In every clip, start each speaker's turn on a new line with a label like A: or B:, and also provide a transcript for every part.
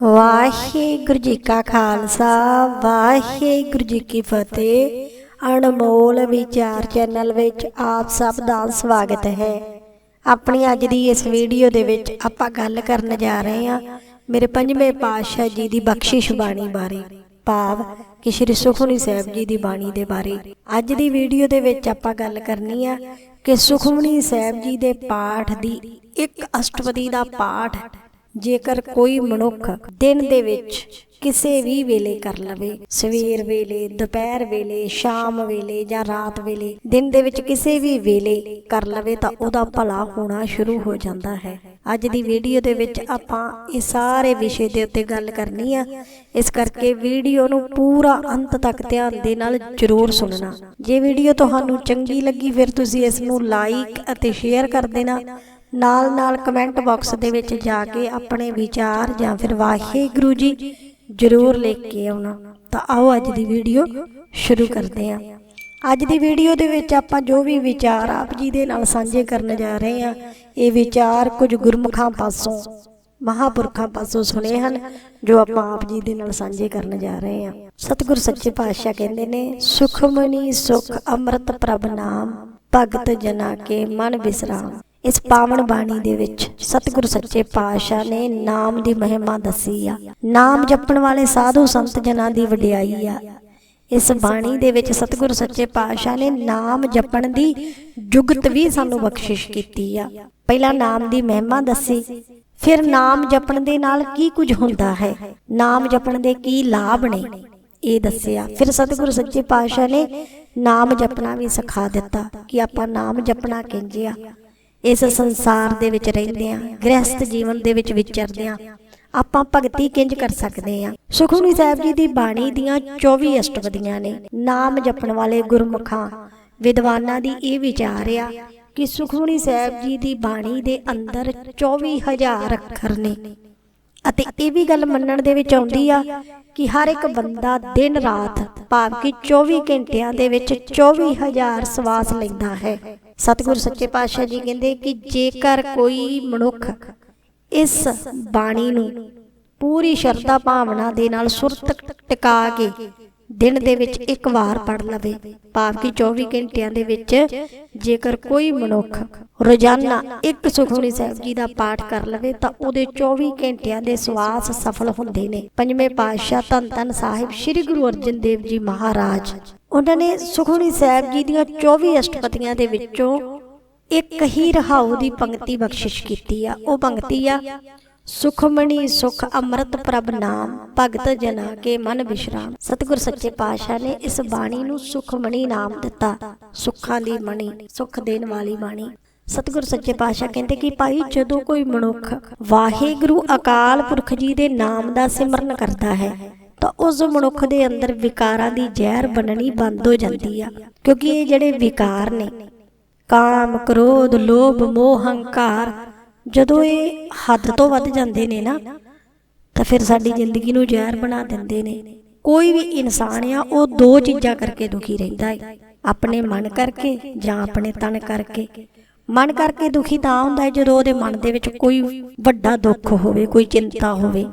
A: ਵਾਹਿਗੁਰੂ ਜੀ ਕਾ ਖਾਲਸਾ, ਵਾਹਿਗੁਰੂ ਜੀ ਕੀ ਫਤਿਹ। ਅਨਮੋਲ ਵਿਚਾਰ ਚੈਨਲ ਵਿੱਚ ਆਪ ਸਭ ਦਾ ਸਵਾਗਤ ਹੈ। ਆਪਣੀ ਅੱਜ ਦੀ ਇਸ ਵੀਡੀਓ ਦੇ ਵਿੱਚ ਆਪਾਂ ਗੱਲ ਕਰਨ ਜਾ ਰਹੇ ਹਾਂ ਮੇਰੇ ਪੰਜਵੇਂ ਪਾਤਸ਼ਾਹ ਜੀ ਦੀ ਬਖਸ਼ਿਸ਼ ਬਾਣੀ ਬਾਰੇ, ਭਾਵ ਕਿ ਸ੍ਰੀ ਸੁਖਮਨੀ ਸਾਹਿਬ ਜੀ ਦੀ ਬਾਣੀ ਦੇ ਬਾਰੇ। ਅੱਜ ਦੀ ਵੀਡੀਓ ਦੇ ਵਿੱਚ ਆਪਾਂ ਗੱਲ ਕਰਨੀ ਆ ਕਿ ਸੁਖਮਨੀ ਸਾਹਿਬ ਜੀ ਦੇ ਪਾਠ ਦੀ ਇੱਕ ਅਸ਼ਟਪਦੀ ਦਾ ਪਾਠ ਜੇਕਰ ਕੋਈ ਮਨੁੱਖ ਦਿਨ ਦੇ ਵਿੱਚ ਕਿਸੇ ਵੀ ਵੇਲੇ ਕਰ ਲਵੇ, ਸਵੇਰ ਵੇਲੇ, ਦੁਪਹਿਰ ਵੇਲੇ, ਸ਼ਾਮ ਵੇਲੇ ਜਾਂ ਰਾਤ ਵੇਲੇ, ਦਿਨ ਦੇ ਵਿੱਚ ਕਿਸੇ ਵੀ ਵੇਲੇ ਕਰ ਲਵੇ ਤਾਂ ਉਹਦਾ ਭਲਾ ਹੋਣਾ ਸ਼ੁਰੂ ਹੋ ਜਾਂਦਾ ਹੈ। ਅੱਜ ਦੀ ਵੀਡੀਓ ਦੇ ਵਿੱਚ ਆਪਾਂ ਇਹ ਸਾਰੇ ਵਿਸ਼ੇ ਦੇ ਉੱਤੇ ਗੱਲ ਕਰਨੀ ਆ। ਇਸ ਕਰਕੇ ਵੀਡੀਓ ਨੂੰ ਪੂਰਾ ਅੰਤ ਤੱਕ ਧਿਆਨ ਦੇ ਨਾਲ ਜ਼ਰੂਰ ਸੁਣਨਾ। ਜੇ ਵੀਡੀਓ ਤੁਹਾਨੂੰ ਚੰਗੀ ਲੱਗੀ, ਫਿਰ ਤੁਸੀਂ ਇਸ ਨੂੰ ਲਾਈਕ ਅਤੇ ਸ਼ੇਅਰ ਕਰ ਦੇਣਾ। ਨਾਲ ਨਾਲ ਕਮੈਂਟ ਬਾਕਸ ਦੇ ਵਿੱਚ ਜਾ ਕੇ ਆਪਣੇ ਵਿਚਾਰ ਜਾਂ ਫਿਰ ਵਾਹਿਗੁਰੂ ਜੀ ਜ਼ਰੂਰ ਲਿਖ ਕੇ ਆਉਣਾ। ਤਾਂ ਆਓ ਅੱਜ ਦੀ ਵੀਡੀਓ ਸ਼ੁਰੂ ਕਰਦੇ ਹਾਂ। ਅੱਜ ਦੀ ਵੀਡੀਓ ਦੇ ਵਿੱਚ ਆਪਾਂ ਜੋ ਵੀ ਵਿਚਾਰ ਆਪ ਜੀ ਦੇ ਨਾਲ ਸਾਂਝੇ ਕਰਨ ਜਾ ਰਹੇ ਹਾਂ, ਇਹ ਵਿਚਾਰ ਕੁਝ ਗੁਰਮੁਖਾਂ ਪਾਸੋਂ, ਮਹਾਪੁਰਖਾਂ ਪਾਸੋਂ ਸੁਣੇ ਹਨ, ਜੋ ਆਪਾਂ ਆਪ ਜੀ ਦੇ ਨਾਲ ਸਾਂਝੇ ਕਰਨ ਜਾ ਰਹੇ ਹਾਂ। ਸਤਿਗੁਰ ਸੱਚੇ ਪਾਤਸ਼ਾਹ ਕਹਿੰਦੇ ਨੇ, ਸੁਖਮਨੀ ਸੁਖ ਅੰਮ੍ਰਿਤ ਪ੍ਰਭ ਨਾਮ, ਭਗਤ ਜਨਾ ਕੇ ਮਨ ਵਿਸਰਾਮ ਇਸ ਪਾਵਨ ਬਾਣੀ ਦੇ ਵਿੱਚ ਸਤਿਗੁਰ ਸੱਚੇ ਪਾਤਸ਼ਾਹ ਨੇ ਨਾਮ ਦੀ ਮਹਿਮਾ ਦੱਸੀ ਆ। ਨਾਮ ਜਪਣ ਵਾਲੇ ਸਾਧੂ ਸੰਤ ਜਨਾਂ ਦੀ ਵਡਿਆਈ ਆ। ਇਸ ਬਾਣੀ ਦੇ ਵਿੱਚ ਸਤਿਗੁਰ ਸੱਚੇ ਪਾਤਸ਼ਾਹ ਨੇ ਨਾਮ ਜਪਣ ਦੀ ਜੁਗਤ ਵੀ ਸਾਨੂੰ ਬਖਸ਼ਿਸ਼ ਕੀਤੀ ਆ। ਪਹਿਲਾਂ ਨਾਮ ਦੀ ਮਹਿਮਾ ਦੱਸੀ, ਫਿਰ ਨਾਮ ਜਪਣ ਦੇ ਨਾਲ ਕੀ ਕੁਝ ਹੁੰਦਾ ਹੈ? ਨਾਮ ਜਪਣ ਦੇ ਕੀ ਲਾਭ ਨੇ? ਇਹ ਦੱਸਿਆ। ਫਿਰ ਸਤਿਗੁਰੂ ਸੱਚੇ ਪਾਤਸ਼ਾਹ ਨੇ ਨਾਮ ਜਪਣਾ ਵੀ ਸਿਖਾ ਦਿੱਤਾ ਕਿ ਆਪਾਂ ਨਾਮ ਜਪਣਾ ਕਹਿੰਦੇ ਆ। ਇਸ ਸੰਸਾਰ ਦੇ ਵਿੱਚ ਰਹਿੰਦੇ ਆ ਗ੍ਰਸਥ ਜੀਵਨ ਦੇ ਵਿੱਚ ਵਿਚਰਦੇ ਆ ਆਪਾਂ ਭਗਤੀ ਕਿੰਜ ਕਰ ਸਕਦੇ ਆ ਸੁਖਮਨੀ ਸਾਹਿਬ ਜੀ ਦੀ ਬਾਣੀ ਦੀਆਂ 24 ਅਸ਼ਟਪਦੀਆਂ ਨੇ, ਨਾਮ ਜਪਣ ਵਾਲੇ ਗੁਰਮੁਖਾਂ, ਵਿਦਵਾਨਾਂ ਦੀ ਇਹ ਵਿਚਾਰ ਆ ਕਿ ਸੁਖਮਨੀ ਸਾਹਿਬ ਜੀ ਦੀ ਬਾਣੀ ਦੇ ਅੰਦਰ 24000 ਅੱਖਰ ਨੇ। ਅਤੇ ਇਹ ਵੀ ਗੱਲ ਮੰਨਣ ਦੇ ਵਿੱਚ ਆਉਂਦੀ ਆ ਕਿ ਹਰ ਇੱਕ ਬੰਦਾ ਦਿਨ ਰਾਤ ਭਾਵ ਕਿ 24 ਘੰਟਿਆਂ ਦੇ ਵਿੱਚ 24000 ਸਵਾਸ ਲੈਂਦਾ ਹੈ। ਸਤਿਗੁਰ ਸੱਚੇ ਪਾਤਸ਼ਾਹ ਜੀ ਕਹਿੰਦੇ ਕਿ ਜੇਕਰ ਕੋਈ ਮਨੁੱਖ ਇਸ ਬਾਣੀ ਨੂੰ ਪੂਰੀ ਸ਼ਰਧਾ ਭਾਵਨਾ ਦੇ ਨਾਲ ਸੁਰਤ ਟਿਕਾ ਕੇ ਦਿਨ ਦੇ ਵਿੱਚ ਇੱਕ ਵਾਰ ਪੜ ਲਵੇ। ਭਾਵ ਕਿ 24 ਘੰਟਿਆਂ ਦੇ ਵਿੱਚ ਜੇਕਰ ਕੋਈ ਮਨੁੱਖ ਰੋਜ਼ਾਨਾ ਇੱਕ ਸੁਖਮਨੀ ਸਾਹਿਬ ਜੀ ਦਾ ਪਾਠ ਕਰ ਲਵੇ ਤਾਂ ਉਹਦੇ 24 ਘੰਟਿਆਂ ਦੇ ਸਵਾਸ ਸਫਲ ਹੁੰਦੇ ਨੇ। ਪੰਜਵੇਂ ਪਾਤਸ਼ਾਹ ਧੰਨ ਧੰਨ ਸਾਹਿਬ ਸ੍ਰੀ ਗੁਰੂ ਅਰਜਨ ਦੇਵ ਜੀ ਮਹਾਰਾਜ। ਉਹਨਾਂ ਨੇ ਸੁਖਮਨੀ ਸਾਹਿਬ ਜੀ ਦੀਆਂ 24 ਅਸ਼ਟਪਦੀਆਂ ਦੇ ਵਿੱਚੋਂ ਇੱਕ ਹੀ ਰਹਾਉ ਦੀ ਪੰਕਤੀ ਬਖਸ਼ਿਸ਼ ਕੀਤੀ ਆ। ਉਹ ਪੰਕਤੀ ਆ ਸੁਖਮਣੀ ਸੁਖ ਅੰਮ੍ਰਿਤ ਪ੍ਰਭ ਨਾਮ, ਭਗਤ ਜਨਾ ਕੇ ਮਨ ਵਿਸ਼ਰਾਮ ਸਤਿਗੁਰ ਸੱਚੇ ਪਾਤਸ਼ਾਹ ਨੇ ਇਸ ਬਾਣੀ ਨੂੰ ਸੁਖਮਣੀ ਨਾਮ ਦਿੱਤਾ, ਸੁੱਖਾਂ ਦੀ ਮਣੀ, ਸੁਖ ਦੇਣ ਵਾਲੀ ਬਾਣੀ। ਸਤਿਗੁਰ ਸੱਚੇ ਪਾਤਸ਼ਾਹ ਕਹਿੰਦੇ ਕਿ ਭਾਈ ਜਦੋਂ ਕੋਈ ਮਨੁੱਖ ਵਾਹਿਗੁਰੂ ਅਕਾਲ ਪੁਰਖ ਜੀ ਦੇ ਨਾਮ ਦਾ ਸਿਮਰਨ ਕਰਦਾ ਹੈ ਤਾਂ ਉਸ ਮਨੁੱਖ ਦੇ ਅੰਦਰ ਵਿਕਾਰਾਂ ਦੀ ਜ਼ਹਿਰ ਬਣਨੀ ਬੰਦ ਹੋ ਜਾਂਦੀ ਆ, ਕਿਉਂਕਿ ਇਹ ਜਿਹੜੇ ਵਿਕਾਰ ਨੇ, ਕਾਮ, ਕ੍ਰੋਧ, ਲੋਭ, ਮੋਹ, ਹੰਕਾਰ, ਜਦੋਂ ਇਹ ਹੱਦ ਤੋਂ ਵੱਧ ਜਾਂਦੇ ਨੇ ਨਾ, ਤਾਂ ਫਿਰ ਸਾਡੀ ਜ਼ਿੰਦਗੀ ਨੂੰ ਜ਼ਹਿਰ ਬਣਾ ਦਿੰਦੇ ਨੇ। ਕੋਈ ਵੀ ਇਨਸਾਨ ਆ, ਉਹ ਦੋ ਚੀਜ਼ਾਂ ਕਰਕੇ ਦੁਖੀ ਰਹਿੰਦਾ ਹੈ ਆਪਣੇ ਮਨ ਕਰਕੇ ਜਾਂ ਆਪਣੇ ਤਨ ਕਰਕੇ। ਮਨ ਕਰਕੇ ਦੁਖੀ ਤਾਂ ਹੁੰਦਾ ਹੈ ਜਦੋਂ ਉਹਦੇ ਮਨ ਦੇ ਵਿੱਚ ਕੋਈ ਵੱਡਾ ਦੁੱਖ ਹੋਵੇ, ਕੋਈ ਚਿੰਤਾ ਹੋਵੇ।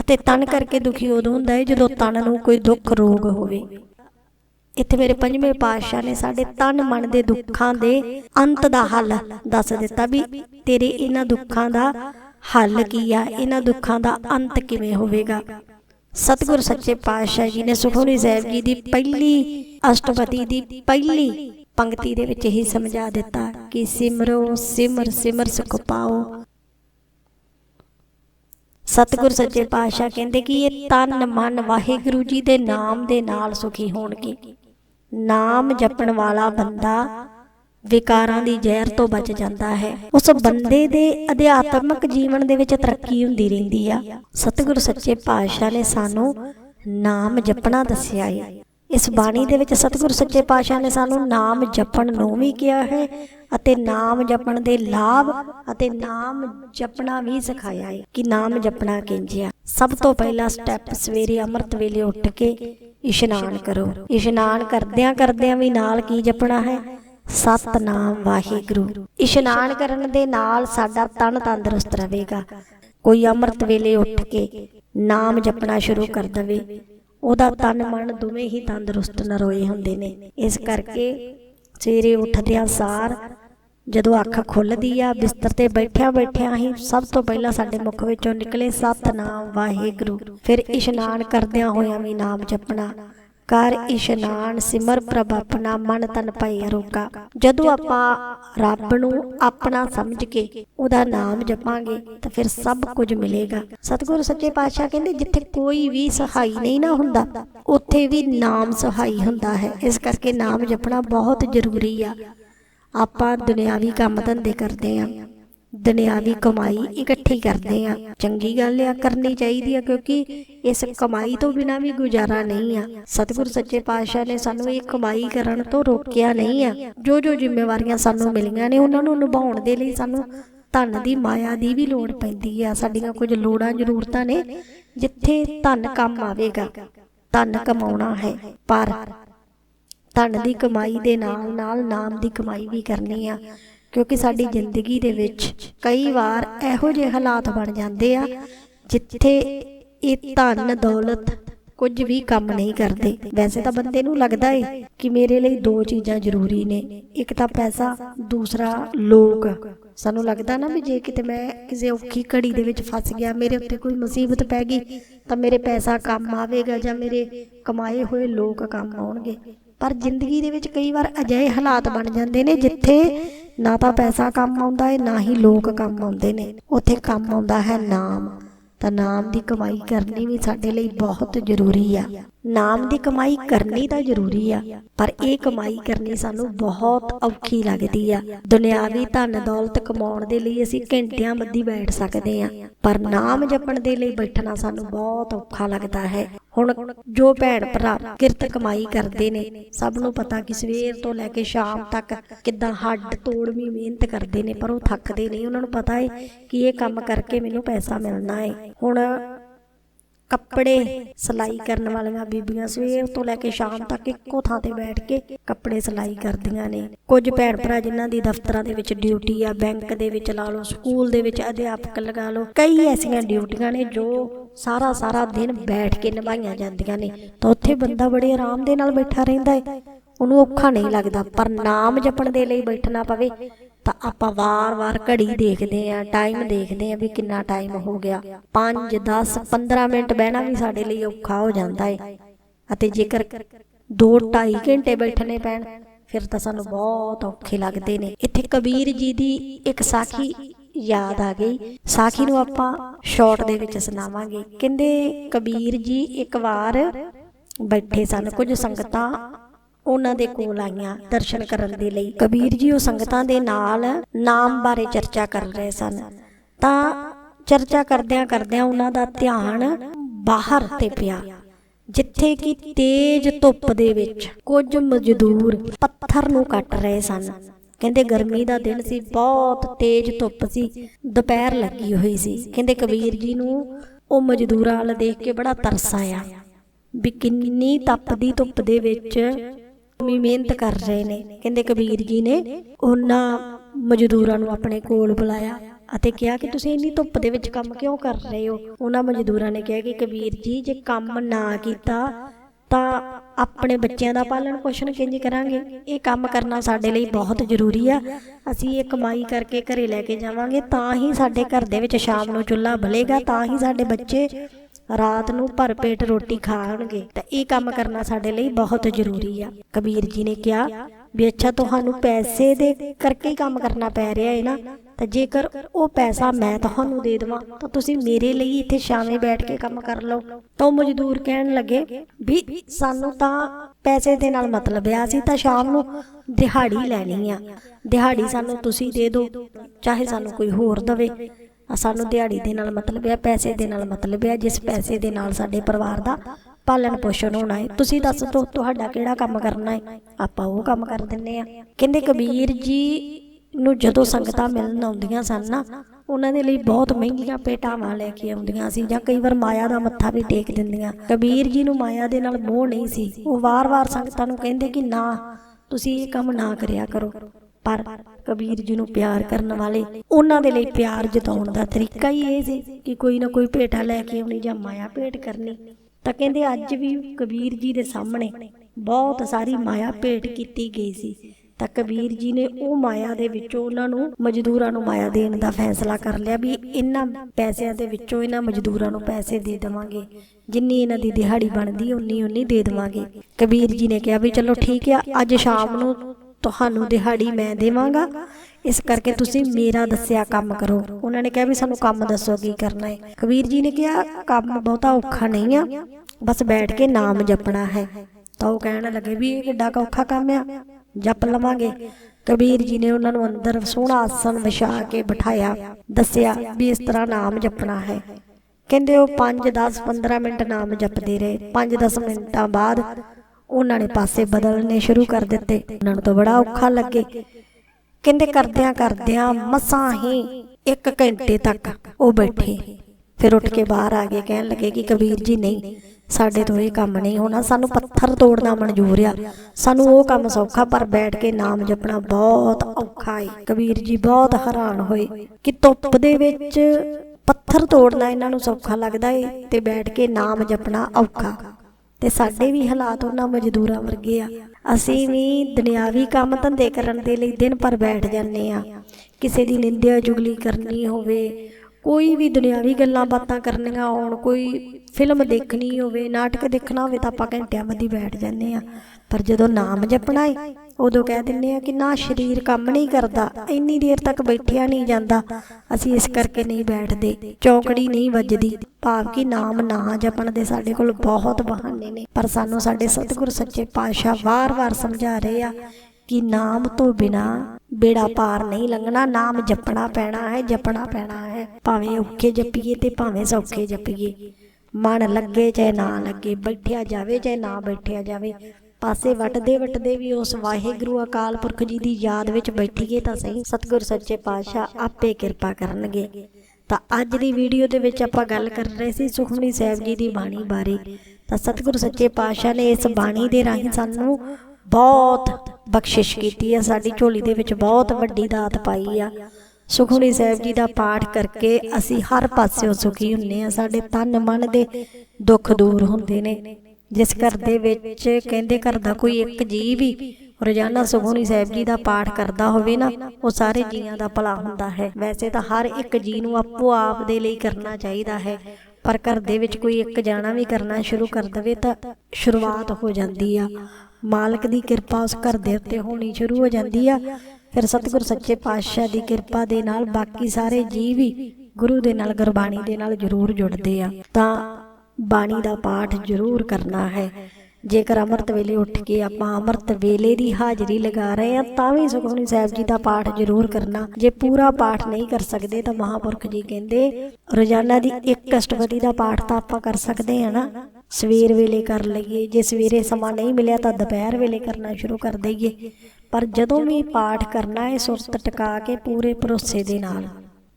A: ਅਤੇ ਤਨ ਕਰਕੇ ਦੁਖੀ ਉਦੋਂ ਹੁੰਦਾ ਹੈ ਜਦੋਂ ਤਨ ਨੂੰ ਕੋਈ ਦੁੱਖ ਰੋਗ ਹੋਵੇ। ਇੱਥੇ ਮੇਰੇ ਪੰਜਵੇਂ ਪਾਤਸ਼ਾਹ ਨੇ ਸਾਡੇ ਤਨ ਮਨ ਦੇ ਦੁੱਖਾਂ ਦੇ ਅੰਤ ਦਾ ਹੱਲ ਦੱਸ ਦਿੱਤਾ ਵੀ ਤੇਰੇ ਇਹਨਾਂ ਦੁੱਖਾਂ ਦਾ ਹੱਲ ਕੀ ਆ? ਇਹਨਾਂ ਦੁੱਖਾਂ ਦਾ ਅੰਤ ਕਿਵੇਂ ਹੋਵੇਗਾ? ਸਤਿਗੁਰ ਸੱਚੇ ਪਾਤਸ਼ਾਹ ਜੀ ਨੇ ਸੁਖਮਨੀ ਸਾਹਿਬ ਜੀ ਦੀ ਪਹਿਲੀ ਅਸ਼ਟਪਦੀ ਦੀ ਪਹਿਲੀ ਪੰਕਤੀ ਦੇ ਵਿੱਚ ਹੀ ਸਮਝਾ ਦਿੱਤਾ ਕਿ ਸਿਮਰੋ ਸਿਮਰ ਸਿਮਰ ਸੁਖ ਪਾਓ। ਸਤਿਗੁਰ ਸੱਚੇ ਪਾਤਸ਼ਾਹ ਕਹਿੰਦੇ ਕਿ ਇਹ ਤਨ ਮਨ ਵਾਹਿਗੁਰੂ ਜੀ ਦੇ ਨਾਮ ਦੇ ਨਾਲ ਸੁਖੀ ਹੋਣਗੇ। ਨਾਮ ਜਪਣ ਵਾਲਾ ਬੰਦਾ ਵਿਕਾਰਾਂ ਦੀ ਜ਼ਹਿਰ ਤੋਂ ਬਚ ਜਾਂਦਾ ਹੈ। ਉਸ ਬੰਦੇ ਦੇ ਅਧਿਆਤਮਕ ਜੀਵਨ ਦੇ ਵਿੱਚ ਤਰੱਕੀ ਹੁੰਦੀ ਰਹਿੰਦੀ ਆ। ਸਤਿਗੁਰ ਸੱਚੇ ਪਾਤਸ਼ਾਹ ਨੇ ਸਾਨੂੰ ਨਾਮ ਜਪਣਾ ਦੱਸਿਆ ਹੈ ਇਸ ਬਾਣੀ ਦੇ ਵਿੱਚ ਸਤਿਗੁਰ ਸੱਚੇ ਪਾਤਸ਼ਾਹ ਨੇ ਸਾਨੂੰ ਨਾਮ ਜਪਣ ਨੂੰ ਵੀ ਕਿਹਾ ਹੈ ਅਤੇ ਨਾਮ ਜਪਣ ਦੇ ਲਾਭ ਅਤੇ ਨਾਮ ਜਪਣਾ ਵੀ ਸਿਖਾਇਆ ਹੈ। ਕਿ ਨਾਮ ਜਪਣਾ ਕਿੰਜਿਆ ਸਭ ਤੋਂ ਪਹਿਲਾ ਸਟੈਪ ਸਵੇਰੇ ਅੰਮ੍ਰਿਤ ਵੇਲੇ ਉੱਠ ਕੇ ਇਸ਼ਨਾਨ ਕਰੋ। ਇਸ਼ਨਾਨ ਕਰਦਿਆਂ ਕਰਦਿਆਂ ਵੀ ਨਾਲ ਕੀ ਜਪਣਾ ਹੈ? ਸਤਨਾਮ ਵਾਹਿਗੁਰੂ। ਇਸ਼ਨਾਨ ਕਰਨ ਦੇ ਨਾਲ ਸਾਡਾ ਤਨ ਤੰਦਰੁਸਤ ਰਹੇਗਾ। ਕੋਈ ਅੰਮ੍ਰਿਤ ਵੇਲੇ ਉੱਠ ਕੇ ਨਾਮ ਜਪਣਾ ਸ਼ੁਰੂ ਕਰ ਦਵੇ। ਉਹਦਾ ਤਨ ਮਨ ਦੋਵੇਂ ਹੀ ਤੰਦਰੁਸਤ ਨਰੋਏ ਹੁੰਦੇ ਨੇ। ਇਸ ਕਰਕੇ ਸਵੇਰੇ ਉੱਠਦਿਆਂ ਸਾਰ ਜਦੋਂ ਅੱਖ ਖੁੱਲਦੀ ਆ, ਬਿਸਤਰ ਤੇ ਬੈਠਿਆਂ ਬੈਠਿਆਂ ਹੀ ਸਭ ਤੋਂ ਪਹਿਲਾਂ ਸਾਡੇ ਮੁਖ ਵਿੱਚੋਂ ਨਿਕਲੇ ਸਤਨਾਮ ਵਾਹਿਗੁਰੂ। ਫਿਰ ਇਸ਼ਨਾਨ ਕਰਦਿਆਂ ਹੋਇਆਂ ਵੀ ਨਾਮ ਜਪਣਾ। ਕਰ ਇਸ਼ਨਾਨ ਸਿਮਰ ਪ੍ਰਭ ਆਪਣਾ ਮਨ ਤਨ ਭਈ ਰੋਕਾ ਜਦੋਂ ਆਪਾਂ ਰੱਬ ਨੂੰ ਆਪਣਾ ਸਮਝ ਕੇ ਉਹਦਾ ਨਾਮ ਜਪਾਂਗੇ ਤਾਂ ਫਿਰ ਸਭ ਕੁਝ ਮਿਲੇਗਾ। ਸਤਿਗੁਰੂ ਸੱਚੇ ਪਾਤਸ਼ਾਹ ਕਹਿੰਦੇ, ਜਿੱਥੇ ਕੋਈ ਵੀ ਸਹਾਈ ਨਹੀਂ ਨਾ ਹੁੰਦਾ, ਉੱਥੇ ਵੀ ਨਾਮ ਸਹਾਈ ਹੁੰਦਾ ਹੈ। ਇਸ ਕਰਕੇ ਨਾਮ ਜਪਣਾ ਬਹੁਤ ਜ਼ਰੂਰੀ ਆ। ਆਪਾਂ ਦੁਨਿਆਵੀ ਕੰਮ ਧੰਦੇ ਕਰਦੇ ਆਂ। ਦੁਨਿਆਵੀ ਕਮਾਈ ਇਕੱਠੀ ਕਰਦੇ ਆਂ ਚੰਗੀ ਗੱਲ ਆ, ਕਰਨੀ ਚਾਹੀਦੀ ਆ, ਕਿਉਂਕਿ ਇਸ ਕਮਾਈ ਤੋਂ ਬਿਨਾ ਵੀ ਗੁਜ਼ਾਰਾ ਨਹੀਂ ਆ। ਸਤਿਗੁਰ ਸੱਚੇ ਪਾਤਸ਼ਾਹ ਨੇ ਸਾਨੂੰ ਇਹ ਕਮਾਈ ਕਰਨ ਤੋਂ ਰੋਕਿਆ ਨਹੀਂ ਆ। ਜੋ ਜੋ ਜ਼ਿੰਮੇਵਾਰੀਆਂ ਸਾਨੂੰ ਮਿਲੀਆਂ ਨੇ, ਉਹਨਾਂ ਨੂੰ ਨਿਭਾਉਣ ਦੇ ਲਈ ਸਾਨੂੰ ਧਨ ਦੀ ਮਾਇਆ ਦੀ ਵੀ ਲੋੜ ਪੈਂਦੀ ਆ। ਸਾਡੀਆਂ ਕੁਝ ਲੋੜਾਂ, ਜ਼ਰੂਰਤਾਂ ਨੇ, ਜਿੱਥੇ ਧਨ ਕੰਮ ਆਵੇਗਾ, ਧਨ ਕਮਾਉਣਾ ਹੈ। ਪਰ ਧਨ ਦੀ ਕਮਾਈ ਦੇ ਨਾਲ ਨਾਲ ਨਾਮ ਦੀ ਕਮਾਈ ਵੀ ਕਰਨੀ ਆ। ਕਿਉਂਕਿ ਸਾਡੀ ਜ਼ਿੰਦਗੀ ਦੇ ਵਿੱਚ ਕਈ ਵਾਰ ਇਹੋ ਜਿਹੇ ਹਾਲਾਤ ਬਣ ਜਾਂਦੇ ਆ ਜਿੱਥੇ ਇਹ ਧਨ ਦੌਲਤ ਕੁਝ ਵੀ ਕੰਮ ਨਹੀਂ ਕਰਦੇ। ਵੈਸੇ ਤਾਂ ਬੰਦੇ ਨੂੰ ਲੱਗਦਾ ਏ ਕਿ ਮੇਰੇ ਲਈ ਦੋ ਚੀਜ਼ਾਂ ਜ਼ਰੂਰੀ ਨੇ, ਇੱਕ ਤਾਂ ਪੈਸਾ, ਦੂਸਰਾ ਲੋਕ। ਸਾਨੂੰ ਲੱਗਦਾ ਨਾ ਵੀ ਜੇ ਕਿਤੇ ਮੈਂ ਕਿਸੇ ਔਖੀ ਘੜੀ ਦੇ ਵਿੱਚ ਫਸ ਗਿਆ, ਮੇਰੇ ਉੱਤੇ ਕੋਈ ਮੁਸੀਬਤ ਪੈ ਗਈ, ਤਾਂ ਮੇਰੇ ਪੈਸਾ ਕੰਮ ਆਵੇਗਾ ਜਾਂ ਮੇਰੇ ਕਮਾਏ ਹੋਏ ਲੋਕ ਕੰਮ ਆਉਣਗੇ। ਪਰ ਜ਼ਿੰਦਗੀ ਦੇ ਵਿੱਚ ਕਈ ਵਾਰ ਅਜਿਹੇ ਹਾਲਾਤ ਬਣ ਜਾਂਦੇ ਨੇ ਜਿੱਥੇ ਨਾ ਤਾਂ ਪੈਸਾ ਕੰਮ ਆਉਂਦਾ ਹੈ ਨਾ ਹੀ ਲੋਕ ਕੰਮ ਆਉਂਦੇ ਨੇ। ਉੱਥੇ ਕੰਮ ਆਉਂਦਾ ਹੈ ਨਾਮ। ਤਾਂ ਨਾਮ ਦੀ ਕਮਾਈ ਕਰਨੀ ਵੀ ਸਾਡੇ ਲਈ ਬਹੁਤ ਜ਼ਰੂਰੀ ਆ। ਨਾਮ ਦੀ ਕਮਾਈ ਕਰਨੀ ਤਾਂ ਜ਼ਰੂਰੀ ਆ, ਪਰ ਇਹ ਕਮਾਈ ਕਰਨੀ ਸਾਨੂੰ ਬਹੁਤ ਔਖੀ ਲੱਗਦੀ ਆ। ਦੁਨਿਆਵੀ ਧਨ ਦੌਲਤ ਕਮਾਉਣ ਦੇ ਲਈ ਅਸੀਂ ਘੰਟਿਆਂ ਬੱਧੀ ਬੈਠ ਸਕਦੇ ਆ, ਪਰ ਨਾਮ ਜਪਣ ਦੇ ਲਈ ਬੈਠਣਾ ਸਾਨੂੰ ਬਹੁਤ ਔਖਾ ਲੱਗਦਾ ਹੈ। ਹੁਣ ਜੋ ਭੈਣ ਭਰਾ ਕਿਰਤ ਕਮਾਈ ਕਰਦੇ ਨੇ, ਸਭ ਨੂੰ ਪਤਾ ਕਿ ਸਵੇਰ ਤੋਂ ਲੈ ਕੇ ਸ਼ਾਮ ਤੱਕ ਕਿੱਦਾਂ ਹੱਡ ਤੋੜਵੀਂ ਮਿਹਨਤ ਕਰਦੇ ਨੇ, ਪਰ ਉਹ ਥੱਕਦੇ ਨਹੀਂ ਉਹਨਾਂ ਨੂੰ ਪਤਾ ਹੈ ਕਿ ਇਹ ਕੰਮ ਕਰਕੇ ਮੈਨੂੰ ਪੈਸਾ ਮਿਲਣਾ ਹੈ। ਹੁਣ ਕੱਪੜੇ ਸਿਲਾਈ ਕਰਨ ਵਾਲੀਆਂ ਬੀਬੀਆਂ ਸਵੇਰ ਤੋਂ ਲੈ ਕੇ ਸ਼ਾਮ ਤੱਕ ਇੱਕੋ ਥਾਂ ਤੇ ਬੈਠ ਕੇ ਕੱਪੜੇ ਸਿਲਾਈ ਕਰਦੀਆਂ ਨੇ। ਕੁਝ ਭੈਣ ਭਰਾ ਜਿਨ੍ਹਾਂ ਦੀ ਦਫ਼ਤਰਾਂ ਦੇ ਵਿੱਚ ਡਿਊਟੀ ਆ, ਬੈਂਕ ਦੇ ਵਿੱਚ ਲਾ ਲਓ, ਸਕੂਲ ਦੇ ਵਿੱਚ ਅਧਿਆਪਕ ਲਗਾ ਲਓ, ਕਈ ਐਸੀਆਂ ਡਿਊਟੀਆਂ ਨੇ ਜੋ ਸਾਰਾ ਸਾਰਾ ਦਿਨ ਬੈਠ ਕੇ ਨਿਭਾਈਆਂ ਜਾਂਦੀਆਂ ਨੇ। ਤਾਂ ਉੱਥੇ ਬੰਦਾ ਬੜੇ ਆਰਾਮ ਦੇ ਨਾਲ ਬੈਠਾ ਰਹਿੰਦਾ ਹੈ। ਉਹਨੂੰ ਔਖਾ ਨਹੀਂ ਲੱਗਦਾ, ਪਰ ਨਾਮ ਜਪਣ ਦੇ ਲਈ ਬੈਠਣਾ ਪਵੇ। ਤਾਂ ਆਪਾਂ ਵਾਰ-ਵਾਰ ਘੜੀ ਦੇਖਦੇ ਆਂ ਟਾਈਮ ਦੇਖਦੇ ਆਂ ਵੀ ਕਿੰਨਾ ਟਾਈਮ ਹੋ ਗਿਆ। 5 10 15 ਮਿੰਟ ਬਹਿਣਾ ਵੀ ਸਾਡੇ ਲਈ ਔਖਾ ਹੋ ਜਾਂਦਾ ਹੈ ਅਤੇ ਜੇਕਰ 2 2.5 ਘੰਟੇ ਬੈਠਣੇ ਪੈਣ, ਫਿਰ ਤਾਂ ਸਾਨੂੰ ਬਹੁਤ ਔਖੇ ਲੱਗਦੇ ਨੇ। ਇੱਥੇ ਕਬੀਰ ਜੀ ਦੀ ਇੱਕ ਸਾਖੀ ਯਾਦ ਆ ਗਈ। ਸਾਖੀ ਨੂੰ ਆਪਾਂ ਸ਼ਾਰਟ ਦੇ ਵਿੱਚ ਸੁਣਾਵਾਂਗੇ। ਕਹਿੰਦੇ ਕਬੀਰ ਜੀ ਇੱਕ ਵਾਰ ਬੈਠੇ ਸਨ ਕੁਝ ਸੰਗਤਾਂ ਉਹਨਾਂ ਦੇ ਕੋਲ ਆਈਆਂ ਦਰਸ਼ਨ ਕਰਨ ਦੇ ਲਈ। ਕਬੀਰ ਜੀ ਉਹ ਸੰਗਤਾਂ ਦੇ ਨਾਲ ਨਾਮ ਬਾਰੇ ਚਰਚਾ ਕਰ ਰਹੇ ਸਨ। ਤਾਂ ਚਰਚਾ ਕਰਦਿਆਂ ਕਰਦਿਆਂ ਉਹਨਾਂ ਦਾ ਧਿਆਨ ਬਾਹਰ ਤੇ ਪਿਆ। ਜਿੱਥੇ ਕਿ ਤੇਜ਼ ਧੁੱਪ ਦੇ ਵਿੱਚ ਕੁਝ ਮਜ਼ਦੂਰ ਪੱਥਰ ਨੂੰ ਕੱਟ ਰਹੇ ਸਨ। ਕਹਿੰਦੇ ਗਰਮੀ ਦਾ ਦਿਨ ਸੀ ਬਹੁਤ ਤੇਜ਼ ਧੁੱਪ ਸੀ ਦੁਪਹਿਰ ਲੱਗੀ ਹੋਈ ਸੀ। ਕਹਿੰਦੇ ਕਬੀਰ ਜੀ ਨੂੰ ਉਹ ਮਜ਼ਦੂਰਾਂ ਵੱਲ ਦੇਖ ਕੇ ਬੜਾ ਤਰਸ ਆਇਆ ਵੀ ਕਿੰਨੀ ਤਪਦੀ ਧੁੱਪ ਦੇ ਵਿੱਚ ਵੀ ਮਿਹਨਤ ਕਰ ਰਹੇ ਨੇ। ਕਹਿੰਦੇ ਕਬੀਰ ਜੀ ਨੇ ਉਹਨਾਂ ਮਜ਼ਦੂਰਾਂ ਨੂੰ ਆਪਣੇ ਕੋਲ ਬੁਲਾਇਆ ਅਤੇ ਕਿਹਾ ਕਿ ਤੁਸੀਂ ਇੰਨੀ ਧੁੱਪ ਦੇ ਵਿੱਚ ਕੰਮ ਕਿਉਂ ਕਰ ਰਹੇ ਹੋ? ਉਹਨਾਂ ਮਜ਼ਦੂਰਾਂ ਨੇ ਕਿਹਾ ਕਿ ਕਬੀਰ ਜੀ, ਜੇ ਕੰਮ ਨਾ ਕੀਤਾ ਤਾਂ ਆਪਣੇ ਬੱਚਿਆਂ ਦਾ ਪਾਲਣ ਪੋਸ਼ਣ ਕਿੰਜ ਕਰਾਂਗੇ? ਇਹ ਕੰਮ ਕਰਨਾ ਸਾਡੇ ਲਈ ਬਹੁਤ ਜ਼ਰੂਰੀ ਆ। ਅਸੀਂ ਇਹ ਕਮਾਈ ਕਰਕੇ ਘਰੇ ਲੈ ਕੇ ਜਾਵਾਂਗੇ ਤਾਂ ਹੀ ਸਾਡੇ ਘਰ ਦੇ ਵਿੱਚ ਸ਼ਾਮ ਨੂੰ ਚੁੱਲ੍ਹਾ ਬਲੇਗਾ, ਤਾਂ ਹੀ ਸਾਡੇ ਬੱਚੇ ਰਾਤ ਨੂੰ ਭਰ ਪੇਟ ਰੋਟੀ ਖਾਣਗੇ, ਤਾਂ ਇਹ ਕੰਮ ਕਰਨਾ ਸਾਡੇ ਲਈ ਬਹੁਤ ਜ਼ਰੂਰੀ ਆ। ਕਬੀਰ ਜੀ ਨੇ ਕਿਹਾ ਵੀ ਅੱਛਾ, ਤੁਹਾਨੂੰ ਪੈਸੇ ਦੇ ਕਰਕੇ ਹੀ ਕੰਮ ਕਰਨਾ ਪੈ ਰਿਹਾ ਹੈ ਨਾ, ਤਾਂ ਜੇਕਰ ਉਹ ਪੈਸਾ ਮੈਂ ਤੁਹਾਨੂੰ ਦੇ ਦੇਵਾਂ, ਤਾਂ ਤੁਸੀਂ ਮੇਰੇ ਲਈ ਇੱਥੇ ਸ਼ਾਮੇ ਬੈਠ ਕੇ ਕੰਮ ਕਰ ਲਓ। ਤਾਂ ਉਹ ਮਜ਼ਦੂਰ ਕਹਿਣ ਲੱਗੇ ਵੀ ਸਾਨੂੰ ਤਾਂ ਪੈਸੇ ਦੇ ਨਾਲ ਮਤਲਬ ਆ, ਅਸੀਂ ਤਾਂ ਸ਼ਾਮ ਨੂੰ ਦਿਹਾੜੀ ਲੈਣੀ ਆ। ਦਿਹਾੜੀ ਸਾਨੂੰ ਤੁਸੀਂ ਦੇ ਦਿਓ, ਚਾਹੇ ਸਾਨੂੰ ਕੋਈ ਹੋਰ ਦਵੇ। ਸਾਨੂੰ ਦਿਹਾੜੀ ਦੇ ਨਾਲ ਮਤਲਬ ਹੈ, ਪੈਸੇ ਦੇ ਨਾਲ ਮਤਲਬ ਹੈ, ਜਿਸ ਪੈਸੇ ਦੇ ਨਾਲ ਸਾਡੇ ਪਰਿਵਾਰ ਦਾ ਪਾਲਣ ਪੋਸ਼ਣ ਹੋਣਾ ਹੈ। ਤੁਸੀਂ ਦੱਸ ਦਿਓ ਤੁਹਾਡਾ ਕਿਹੜਾ ਕੰਮ ਕਰਨਾ ਹੈ? ਆਪਾਂ ਉਹ ਕੰਮ ਕਰ ਦਿੰਨੇ ਆ ਕਹਿੰਦੇ ਕਬੀਰ ਜੀ ਨੂੰ ਜਦੋਂ ਸੰਗਤਾਂ ਮਿਲਣ ਆਉਂਦੀਆਂ ਸਨ ਨਾ, ਉਹਨਾਂ ਦੇ ਲਈ ਬਹੁਤ ਮਹਿੰਗੀਆਂ ਪੇਟਾਵਾਂ ਲੈ ਕੇ ਆਉਂਦੀਆਂ ਸੀ ਜਾਂ ਕਈ ਵਾਰ ਮਾਇਆ ਦਾ ਮੱਥਾ ਵੀ ਟੇਕ ਦਿੰਦੀਆਂ। ਕਬੀਰ ਜੀ ਨੂੰ ਮਾਇਆ ਦੇ ਨਾਲ ਮੋਹ ਨਹੀਂ ਸੀ। ਉਹ ਵਾਰ-ਵਾਰ ਸੰਗਤਾਂ ਨੂੰ ਕਹਿੰਦੇ ਕਿ ਨਾ, ਤੁਸੀਂ ਇਹ ਕੰਮ ਨਾ ਕਰਿਆ ਕਰੋ। ਪਰ ਕਬੀਰ ਜੀ ਨੂੰ ਪਿਆਰ ਕਰਨ ਵਾਲੇ ਉਹਨਾਂ ਦੇ ਲਈ ਪਿਆਰ ਜਤਾਉਣ ਦਾ ਤਰੀਕਾ ਹੀ ਇਹ ਸੀ ਕਿ ਕੋਈ ਨਾ ਕੋਈ ਭੇਟਾ ਲੈ ਕੇ ਆਉਣੀ ਜਾਂ ਮਾਇਆ ਭੇਟ ਕਰਨੀ। ਤਾਂ ਕਹਿੰਦੇ ਅੱਜ ਵੀ ਕਬੀਰ ਜੀ ਦੇ ਸਾਹਮਣੇ ਬਹੁਤ ਸਾਰੀ ਮਾਇਆ ਭੇਟ ਕੀਤੀ ਗਈ ਸੀ। ਤਾਂ ਕਬੀਰ ਜੀ ਨੇ ਉਹ ਮਾਇਆ ਦੇ ਵਿੱਚੋਂ ਉਹਨਾਂ ਨੂੰ ਮਜ਼ਦੂਰਾਂ ਨੂੰ ਮਾਇਆ ਦੇਣ ਦਾ ਫੈਸਲਾ ਕਰ ਲਿਆ ਵੀ ਇਹਨਾਂ ਪੈਸਿਆਂ ਦੇ ਵਿੱਚੋਂ ਇਹਨਾਂ ਮਜ਼ਦੂਰਾਂ ਨੂੰ ਪੈਸੇ ਦੇ ਦੇਵਾਂਗੇ। ਜਿੰਨੀ ਇਹਨਾਂ ਦੀ ਦਿਹਾੜੀ ਬਣਦੀ ਉਨੀ ਉਨੀ ਦੇ ਦੇਵਾਂਗੇ। ਕਬੀਰ ਜੀ ਨੇ ਕਿਹਾ ਵੀ ਚਲੋ ਠੀਕ ਆ, ਅੱਜ ਸ਼ਾਮ ਨੂੰ ਤੁਹਾਨੂੰ ਦਿਹਾੜੀ ਮੈਂ ਦੇਵਾਂਗਾ। ਇਸ ਕਰਕੇ ਤੁਸੀਂ ਮੇਰਾ ਦੱਸਿਆ ਕੰਮ ਕਰੋ। ਉਹਨਾਂ ਨੇ ਕਿਹਾ ਵੀ ਸਾਨੂੰ ਕੰਮ ਦੱਸੋ ਕੀ ਕਰਨਾ ਹੈ। ਕਬੀਰ ਜੀ ਨੇ ਕਿਹਾ, ਕੰਮ ਬਹੁਤਾ ਔਖਾ ਨਹੀਂ ਆ। ਬਸ ਬੈਠ ਕੇ ਨਾਮ ਜਪਣਾ ਹੈ। ਤਾਂ ਉਹ ਕਹਿਣ ਲੱਗੇ ਵੀ ਇਹ ਕਿੱਡਾ ਔਖਾ ਕੰਮ ਆ। ਜਪ ਲਵਾਂਗੇ। ਕਬੀਰ ਜੀ ਨੇ ਉਹਨਾਂ ਨੂੰ ਅੰਦਰ ਸੋਹਣਾ ਆਸਣ ਵਿਛਾ ਕੇ ਬਿਠਾਇਆ। ਦੱਸਿਆ ਵੀ ਇਸ ਤਰ੍ਹਾਂ ਨਾਮ ਜਪਣਾ ਹੈ। ਕਹਿੰਦੇ ਉਹ 5 10 15 ਮਿੰਟ ਨਾਮ ਜਪਦੇ ਰਹੇ। 5 10 ਮਿੰਟਾਂ ਬਾਅਦ ਉਹਨਾਂ ਨੇ ਪਾਸੇ ਬਦਲਨੇ ਸ਼ੁਰੂ ਕਰ ਦਿੱਤੇ। ਉਹਨਾਂ ਨੂੰ ਤਾਂ ਬੜਾ ਔਖਾ ਲੱਗੇ। ਕਹਿੰਦੇ ਕਰਦਿਆਂ ਕਰਦਿਆਂ ਮਸਾਂ ਹੀ 1 ਘੰਟੇ ਤੱਕ ਉਹ ਬੈਠੇ। ਫਿਰ ਉੱਠ ਕੇ ਬਾਹਰ ਆ ਗਏ ਕਹਿਣ ਲੱਗੇ ਕਿ ਕਬੀਰ ਜੀ, ਨਹੀਂ, ਸਾਡੇ ਤੋਂ ਇਹ ਕੰਮ ਨਹੀਂ ਹੋਣਾ। ਸਾਨੂੰ ਪੱਥਰ ਤੋੜਨਾ ਮਨਜ਼ੂਰ ਆ। ਸਾਨੂੰ ਉਹ ਕੰਮ ਸੌਖਾ, ਪਰ ਬੈਠ ਕੇ ਨਾਮ ਜਪਣਾ ਬਹੁਤ ਔਖਾ ਹੈ ਕਬੀਰ ਜੀ ਬਹੁਤ ਹੈਰਾਨ ਹੋਏ ਕਿ ਧੁੱਪ ਦੇ ਵਿੱਚ ਪੱਥਰ ਤੋੜਨਾ ਇਹਨਾਂ ਨੂੰ ਸੌਖਾ ਲੱਗਦਾ ਏ ਤੇ ਬੈਠ ਕੇ ਨਾਮ ਜਪਣਾ ਔਖਾ। ਤੇ ਸਾਡੇ ਵੀ ਹਾਲਾਤ ਉਹਨਾਂ ਮਜ਼ਦੂਰਾਂ ਵਰਗੇ ਆ। ਅਸੀਂ ਵੀ ਦੁਨਿਆਵੀ ਕੰਮ ਧੰਦੇ ਕਰਨ ਦੇ ਲਈ ਦਿਨ ਭਰ ਬੈਠ ਜਾਂਦੇ ਆ। ਕਿਸੇ ਦੀ ਨਿੰਦਿਆ ਜੁਗਲੀ ਕਰਨੀ ਹੋਵੇ, ਕੋਈ ਵੀ ਦੁਨਿਆਵੀ ਗੱਲਾਂ ਬਾਤਾਂ ਕਰਨੀਆਂ ਹੋਣ, ਕੋਈ ਫਿਲਮ ਦੇਖਣੀ ਹੋਵੇ, ਨਾਟਕ ਦੇਖਣਾ ਹੋਵੇ ਤਾਂ ਆਪਾਂ ਘੰਟਿਆਂ ਬੱਧੀ ਬੈਠ ਜਾਂਦੇ ਆ। ਪਰ ਜਦੋਂ ਨਾਮ ਜਪਣਾ ਏ ਉਦੋਂ ਕਹਿ ਦਿੰਨੇ ਆ ਕਿ ਨਾ ਸਰੀਰ ਕੰਮ ਨਹੀਂ ਕਰਦਾ, ਇੰਨੀ ਦੇਰ ਤੱਕ ਬੈਠਿਆ ਨਹੀਂ ਜਾਂਦਾ। ਅਸੀਂ ਇਸ ਕਰਕੇ ਨਹੀਂ ਬੈਠਦੇ, ਚੌਕੜੀ ਨਹੀਂ ਵੱਜਦੀ। ਭਾਵ ਕਿ ਨਾਮ ਨਾ ਜਪਣ ਦੇ ਸਾਡੇ ਕੋਲ ਬਹੁਤ ਬਹਾਨੇ ਨੇ, ਪਰ ਸਾਨੂੰ ਸਾਡੇ ਸਤਿਗੁਰ ਸੱਚੇ ਪਾਤਸ਼ਾਹ ਵਾਰ-ਵਾਰ ਸਮਝਾ ਰਹੇ ਆ ਕਿ ਨਾਮ ਤੋਂ ਬਿਨਾ ਬੇੜਾ ਪਾਰ ਨਹੀਂ ਲੰਘਣਾ, ਨਾਮ ਜਪਣਾ ਪੈਣਾ ਹੈ, ਜਪਣਾ ਪੈਣਾ ਹੈ। ਭਾਵੇਂ ਔਖੇ ਜਪੀਏ ਤੇ ਭਾਵੇਂ ਸੌਖੇ ਜਪੀਏ। ਮਨ ਲੱਗੇ ਚਾਹੇ ਨਾ ਲੱਗੇ, ਬੈਠਿਆ ਜਾਵੇ ਚਾਹੇ ਨਾ ਬੈਠਿਆ ਜਾਵੇ ਪਾਸੇ ਵਟਦੇ ਵਟਦੇ ਵੀ ਉਸ ਵਾਹਿਗੁਰੂ ਅਕਾਲ ਪੁਰਖ ਜੀ ਦੀ ਯਾਦ ਵਿੱਚ ਬੈਠੀਏ ਤਾਂ ਸਹੀ, ਸਤਿਗੁਰ ਸੱਚੇ ਪਾਤਸ਼ਾਹ ਆਪੇ ਕਿਰਪਾ ਕਰਨਗੇ। ਤਾਂ ਅੱਜ ਦੀ ਵੀਡੀਓ ਦੇ ਵਿੱਚ ਆਪਾਂ ਗੱਲ ਕਰ ਰਹੇ ਸੀ ਸੁਖਮਨੀ ਸਾਹਿਬ ਜੀ ਦੀ ਬਾਣੀ ਬਾਰੇ। ਤਾਂ ਸਤਿਗੁਰ ਸੱਚੇ ਪਾਤਸ਼ਾਹ ਨੇ ਇਸ ਬਾਣੀ ਦੇ ਰਾਹੀਂ ਸਾਨੂੰ ਬਹੁਤ ਬਖਸ਼ਿਸ਼ ਕੀਤੀ ਹੈ ਸਾਡੀ ਝੋਲੀ ਦੇ ਵਿੱਚ ਬਹੁਤ ਵੱਡੀ ਦਾਤ ਪਾਈ ਆ। ਸੁਖਮਨੀ ਸਾਹਿਬ ਜੀ ਦਾ ਪਾਠ ਕਰਕੇ ਅਸੀਂ ਹਰ ਪਾਸਿਓਂ ਸੁਖੀ ਹੁੰਨੇ ਆ, ਸਾਡੇ ਤਨ ਮਨ ਦੇ ਦੁੱਖ ਦੂਰ ਹੁੰਦੇ ਨੇ। ਜਿਸ ਘਰ ਦੇ ਵਿੱਚ ਕਹਿੰਦੇ ਘਰ ਦਾ ਕੋਈ ਇੱਕ ਜੀ ਵੀ ਰੋਜ਼ਾਨਾ ਸੁਖਮਨੀ ਸਾਹਿਬ ਜੀ ਦਾ ਪਾਠ ਕਰਦਾ ਹੋਵੇ ਨਾ, ਉਹ ਸਾਰੇ ਜੀਆਂ ਦਾ ਭਲਾ ਹੁੰਦਾ ਹੈ। ਵੈਸੇ ਤਾਂ ਹਰ ਇੱਕ ਜੀ ਨੂੰ ਆਪੋ ਆਪ ਦੇ ਲਈ ਕਰਨਾ ਚਾਹੀਦਾ ਹੈ, ਪਰ ਘਰ ਦੇ ਵਿੱਚ ਕੋਈ ਇੱਕ ਜਾਣਾ ਵੀ ਕਰਨਾ ਸ਼ੁਰੂ ਕਰ ਦਵੇ ਤਾਂ ਸ਼ੁਰੂਆਤ ਹੋ ਜਾਂਦੀ ਆ। ਮਾਲਕ ਦੀ ਕਿਰਪਾ ਉਸ ਘਰ ਦੇ ਉੱਤੇ ਹੋਣੀ ਸ਼ੁਰੂ ਹੋ ਜਾਂਦੀ ਆ। ਫਿਰ ਸਤਿਗੁਰ ਸੱਚੇ ਪਾਤਸ਼ਾਹ ਦੀ ਕਿਰਪਾ ਦੇ ਨਾਲ ਬਾਕੀ ਸਾਰੇ ਜੀਵ ਵੀ ਗੁਰੂ ਦੇ ਨਾਲ, ਗੁਰਬਾਣੀ ਦੇ ਨਾਲ ਜ਼ਰੂਰ ਜੁੜਦੇ ਆ। ਤਾਂ ਬਾਣੀ ਦਾ ਪਾਠ ਜ਼ਰੂਰ ਕਰਨਾ ਹੈ। ਜੇਕਰ ਅੰਮ੍ਰਿਤ ਵੇਲੇ ਉੱਠ ਕੇ ਆਪਾਂ ਅੰਮ੍ਰਿਤ ਵੇਲੇ ਦੀ ਹਾਜ਼ਰੀ ਲਗਾ ਰਹੇ ਆ ਤਾਂ ਵੀ ਸੁਖਮਨੀ ਸਾਹਿਬ ਜੀ ਦਾ ਪਾਠ ਜ਼ਰੂਰ ਕਰਨਾ। ਜੇ ਪੂਰਾ ਪਾਠ ਨਹੀਂ ਕਰ ਸਕਦੇ, ਤਾਂ ਮਹਾਪੁਰਖ ਜੀ ਕਹਿੰਦੇ, ਰੋਜ਼ਾਨਾ ਦੀ ਇੱਕ ਅਸ਼ਟਪਦੀ ਦਾ ਪਾਠ ਤਾਂ ਆਪਾਂ ਕਰ ਸਕਦੇ ਆ ਨਾ। ਸਵੇਰ ਵੇਲੇ ਕਰ ਲਈਏ, ਜੇ ਸਵੇਰੇ ਸਮਾਂ ਨਹੀਂ ਮਿਲਿਆ ਤਾਂ ਦੁਪਹਿਰ ਵੇਲੇ ਕਰਨਾ ਸ਼ੁਰੂ ਕਰ ਦਈਏ। ਪਰ ਜਦੋਂ ਵੀ ਪਾਠ ਕਰਨਾ ਹੈ, ਸੁਰਤ ਟਿਕਾ ਕੇ ਪੂਰੇ ਭਰੋਸੇ ਦੇ ਨਾਲ,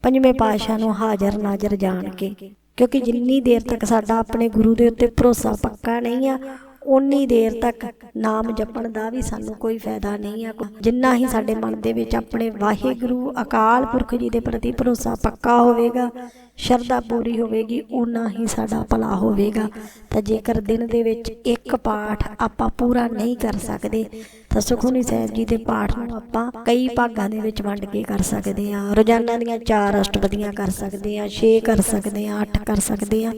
A: ਪੰਜਵੇਂ ਪਾਤਸ਼ਾਹ ਨੂੰ ਹਾਜ਼ਰ ਨਾਜ਼ਰ ਜਾਣ ਕੇ। ਕਿਉਂਕਿ ਜਿੰਨੀ ਦੇਰ ਤੱਕ ਸਾਡਾ ਆਪਣੇ ਗੁਰੂ ਦੇ ਉੱਤੇ ਭਰੋਸਾ ਪੱਕਾ ਨਹੀਂ ਆ ਉਨੀ ਦੇਰ ਤੱਕ ਨਾਮ ਜਪਣ ਦਾ ਵੀ ਸਾਨੂੰ ਕੋਈ ਫਾਇਦਾ ਨਹੀਂ ਆ। ਜਿੰਨਾ ਹੀ ਸਾਡੇ ਮਨ ਦੇ ਵਿੱਚ ਆਪਣੇ ਵਾਹਿਗੁਰੂ, ਅਕਾਲ ਪੁਰਖ ਜੀ ਦੇ ਪ੍ਰਤੀ ਭਰੋਸਾ ਪੱਕਾ ਹੋਵੇਗਾ, ਸ਼ਰਧਾ ਪੂਰੀ ਹੋਵੇਗੀ ਉਨਾ ਹੀ ਸਾਡਾ ਭਲਾ ਹੋਵੇਗਾ। ਤਾਂ ਜੇਕਰ ਦਿਨ ਦੇ ਵਿੱਚ ਇੱਕ ਪਾਠ ਆਪਾਂ ਪੂਰਾ ਨਹੀਂ ਕਰ ਸਕਦੇ, ਤਾਂ ਸੁਖਮਨੀ ਸਾਹਿਬ ਜੀ ਦੇ ਪਾਠ ਨੂੰ ਆਪਾਂ ਕਈ ਭਾਗਾਂ ਦੇ ਵਿੱਚ ਵੰਡ ਕੇ ਕਰ ਸਕਦੇ ਹਾਂ ਰੋਜ਼ਾਨਾ ਦੀਆਂ ਚਾਰ ਅਸ਼ਟਪਦੀਆਂ ਕਰ ਸਕਦੇ ਹਾਂ 6 ਕਰ ਸਕਦੇ ਹਾਂ 8 ਕਰ ਸਕਦੇ ਹਾਂ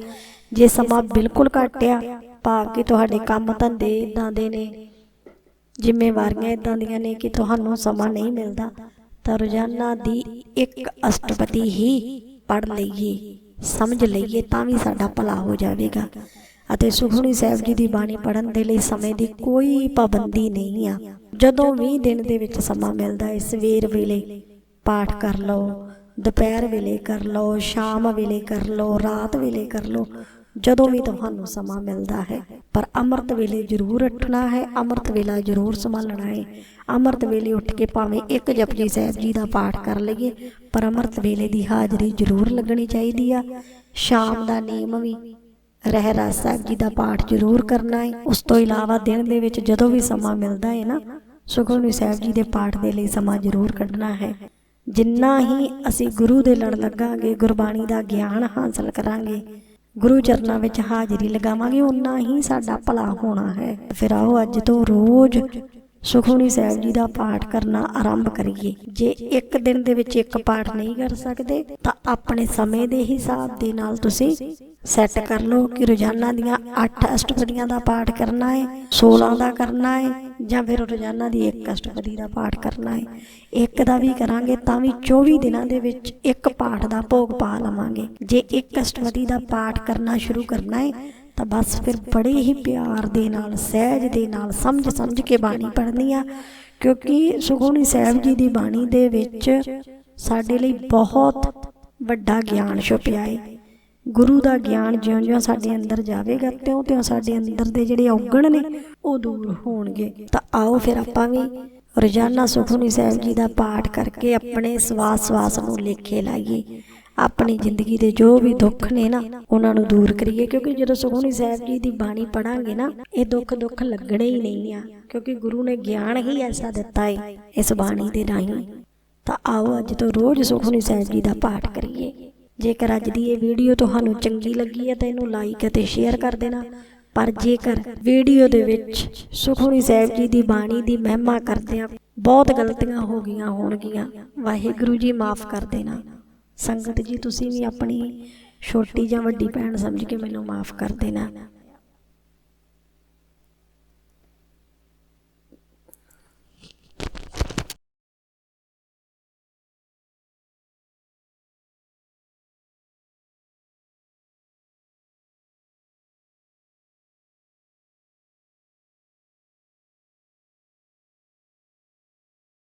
A: ਜੇ ਸਮਾਂ ਬਿਲਕੁਲ ਘੱਟ ਆ ਭਾਵ ਕਿ ਤੁਹਾਡੇ ਕੰਮ ਧੰਦੇ ਇਦਾਂ ਦੇ ਨੇ। ਜ਼ਿੰਮੇਵਾਰੀਆਂ ਇਦਾਂ ਦੀਆਂ ਨੇ ਕਿ ਤੁਹਾਨੂੰ ਸਮਾਂ ਨਹੀਂ ਮਿਲਦਾ। ਤਾਂ ਰੋਜ਼ਾਨਾ ਦੀ ਇੱਕ ਅਸ਼ਟਪਤੀ ਹੀ ਪੜ ਲਈਏ, ਸਮਝ ਲਈਏ ਤਾਂ ਵੀ ਸਾਡਾ ਭਲਾ ਹੋ ਜਾਵੇਗਾ। ਅਤੇ ਸੁਖਮਨੀ ਸਾਹਿਬ ਜੀ ਦੀ ਬਾਣੀ ਪੜਨ ਦੇ ਲਈ ਸਮੇਂ ਦੀ ਕੋਈ ਪਾਬੰਦੀ ਨਹੀਂ ਆ। ਜਦੋਂ ਵੀ ਦਿਨ ਦੇ ਵਿੱਚ ਸਮਾਂ ਮਿਲਦਾ ਹੈ, ਸਵੇਰ ਵੇਲੇ ਪਾਠ ਕਰ ਲਓ, ਦੁਪਹਿਰ ਵੇਲੇ ਕਰ ਲਓ, ਸ਼ਾਮ ਵੇਲੇ ਕਰ ਲਓ, ਰਾਤ ਵੇਲੇ ਕਰ ਲਓ ਜਦੋਂ ਵੀ ਤੁਹਾਨੂੰ ਸਮਾਂ ਮਿਲਦਾ ਹੈ, ਪਰ ਅੰਮ੍ਰਿਤ ਵੇਲੇ ਜ਼ਰੂਰ ਉੱਠਣਾ ਹੈ, ਅੰਮ੍ਰਿਤ ਵੇਲਾ ਜ਼ਰੂਰ ਸੰਭਾਲਣਾ ਹੈ। ਅੰਮ੍ਰਿਤ ਵੇਲੇ ਉੱਠ ਕੇ ਭਾਵੇਂ ਇੱਕ ਜਪਜੀ ਸਾਹਿਬ ਜੀ ਦਾ ਪਾਠ ਕਰ ਲਈਏ, ਪਰ ਅੰਮ੍ਰਿਤ ਵੇਲੇ ਦੀ ਹਾਜ਼ਰੀ ਜ਼ਰੂਰ ਲੱਗਣੀ ਚਾਹੀਦੀ ਆ। ਸ਼ਾਮ ਦਾ ਨਿਯਮ ਵੀ ਰਹਿਰਾਸ ਸਾਹਿਬ ਜੀ ਦਾ ਪਾਠ ਜ਼ਰੂਰ ਕਰਨਾ ਹੈ। ਉਸ ਤੋਂ ਇਲਾਵਾ ਦਿਨ ਦੇ ਵਿੱਚ ਜਦੋਂ ਵੀ ਸਮਾਂ ਮਿਲਦਾ ਹੈ ਨਾ, ਸੁਖਮਨੀ ਸਾਹਿਬ ਜੀ ਦੇ ਪਾਠ ਦੇ ਲਈ ਸਮਾਂ ਜ਼ਰੂਰ ਕੱਢਣਾ ਹੈ। ਜਿੰਨਾ ਹੀ ਅਸੀਂ ਗੁਰੂ ਦੇ ਲੜ ਲੱਗਾਂਗੇ, ਗੁਰਬਾਣੀ ਦਾ ਗਿਆਨ ਹਾਸਲ ਕਰਾਂਗੇ ਗੁਰੂ ਚਰਨਾਂ ਵਿੱਚ ਹਾਜ਼ਰੀ ਲਗਾਵਾਂਗੇ ਉਨਾ ਹੀ ਸਾਡਾ ਭਲਾ ਹੋਣਾ ਹੈ। ਫਿਰ ਆਓ ਅੱਜ ਤੋਂ ਰੋਜ਼ ਸੁਖਮਨੀ ਸਾਹਿਬ ਜੀ ਦਾ ਪਾਠ ਕਰਨਾ ਆਰੰਭ ਕਰੀਏ। ਜੇ ਇੱਕ ਦਿਨ ਦੇ ਵਿੱਚ ਇੱਕ ਪਾਠ ਨਹੀਂ ਕਰ ਸਕਦੇ, ਤਾਂ ਆਪਣੇ ਸਮੇਂ ਦੇ ਹਿਸਾਬ ਦੇ ਨਾਲ ਤੁਸੀਂ ਸੈੱਟ ਕਰ ਲਓ ਕਿ ਰੋਜ਼ਾਨਾ ਦੀਆਂ 8 ਅਸ਼ਟਪਦੀਆਂ ਦਾ ਪਾਠ ਕਰਨਾ ਹੈ 16 ਦਾ ਕਰਨਾ ਹੈ, ਜਾਂ ਫਿਰ ਰੋਜ਼ਾਨਾ ਦੀ ਇੱਕ ਅਸ਼ਟਪਦੀ ਦਾ ਪਾਠ ਕਰਨਾ ਹੈ। ਇੱਕ ਦਾ ਵੀ ਕਰਾਂਗੇ ਤਾਂ ਵੀ 24 ਦਿਨਾਂ ਦੇ ਵਿੱਚ ਇੱਕ ਪਾਠ ਦਾ ਭੋਗ ਪਾ ਲਵਾਂਗੇ। ਜੇ ਇੱਕ ਅਸ਼ਟਪਦੀ ਦਾ ਪਾਠ ਕਰਨਾ ਸ਼ੁਰੂ ਕਰਨਾ ਹੈ ਤਾਂ ਬਸ ਫਿਰ ਬੜੇ ਹੀ ਪਿਆਰ ਦੇ ਨਾਲ, ਸਹਿਜ ਦੇ ਨਾਲ ਸਮਝ ਸਮਝ ਕੇ ਬਾਣੀ ਪੜ੍ਹਨੀ ਆ। ਕਿਉਂਕਿ ਸੁਖਮਨੀ ਸਾਹਿਬ ਜੀ ਦੀ ਬਾਣੀ ਦੇ ਵਿੱਚ ਸਾਡੇ ਲਈ ਬਹੁਤ ਵੱਡਾ ਗਿਆਨ ਛੁਪਿਆ ਹੈ ਗੁਰੂ ਦਾ ਗਿਆਨ ਜਿਉਂ-ਜਿਉਂ ਸਾਡੇ ਅੰਦਰ ਜਾਵੇਗਾ, ਤਿਉਂ-ਤਿਉਂ ਸਾਡੇ ਅੰਦਰ ਦੇ ਜਿਹੜੇ ਔਗਣ ਨੇ, ਉਹ ਦੂਰ ਹੋਣਗੇ। ਤਾਂ ਆਓ ਫਿਰ ਆਪਾਂ ਵੀ ਰੋਜ਼ਾਨਾ ਸੁਖਮਨੀ ਸਾਹਿਬ ਜੀ ਦਾ ਪਾਠ ਕਰਕੇ ਆਪਣੇ ਸਵਾਸ-ਸਵਾਸ ਨੂੰ ਲੇਖੇ ਲਾਈਏ। ਆਪਣੀ ਜ਼ਿੰਦਗੀ ਦੇ ਜੋ ਵੀ ਦੁੱਖ ਨੇ ਨਾ, ਉਹਨਾਂ ਨੂੰ ਦੂਰ ਕਰੀਏ। ਕਿਉਂਕਿ ਜਦੋਂ ਸੁਖਮਨੀ ਸਾਹਿਬ ਜੀ ਦੀ ਬਾਣੀ ਪੜਾਂਗੇ ਨਾ, ਇਹ ਦੁੱਖ ਦੁੱਖ ਲੱਗਣੇ ਹੀ ਨਹੀਂ ਆ। ਕਿਉਂਕਿ ਗੁਰੂ ਨੇ ਗਿਆਨ ਹੀ ਐਸਾ ਦਿੱਤਾ ਹੈ ਇਸ ਬਾਣੀ ਦੇ ਰਾਹੀਂ। ਤਾਂ ਆਓ ਅੱਜ ਤੋਂ ਰੋਜ਼ ਸੁਖਮਨੀ ਸਾਹਿਬ ਜੀ ਦਾ ਪਾਠ ਕਰੀਏ। ਜੇਕਰ ਅੱਜ ਦੀ ਇਹ ਵੀਡੀਓ ਤੁਹਾਨੂੰ ਚੰਗੀ ਲੱਗੀ ਹੈ ਤਾਂ ਇਹਨੂੰ ਲਾਈਕ ਅਤੇ ਸ਼ੇਅਰ ਕਰ ਦੇਣਾ। ਪਰ ਜੇਕਰ ਵੀਡੀਓ ਦੇ ਵਿੱਚ ਸੁਖਮਨੀ ਸਾਹਿਬ ਜੀ ਦੀ ਬਾਣੀ ਦੀ ਮਹਿਮਾ ਕਰਦਿਆਂ ਬਹੁਤ ਗਲਤੀਆਂ ਹੋ ਗਈਆਂ ਹੋਣਗੀਆਂ, ਵਾਹਿਗੁਰੂ ਜੀ ਮਾਫ ਕਰ ਦੇਣਾ। ਸੰਗਤ ਜੀ, ਤੁਸੀਂ ਵੀ ਆਪਣੀ ਛੋਟੀ ਜਾਂ ਵੱਡੀ ਭੈਣ ਸਮਝ ਕੇ ਮੈਨੂੰ ਮਾਫ ਕਰ ਦੇਣਾ।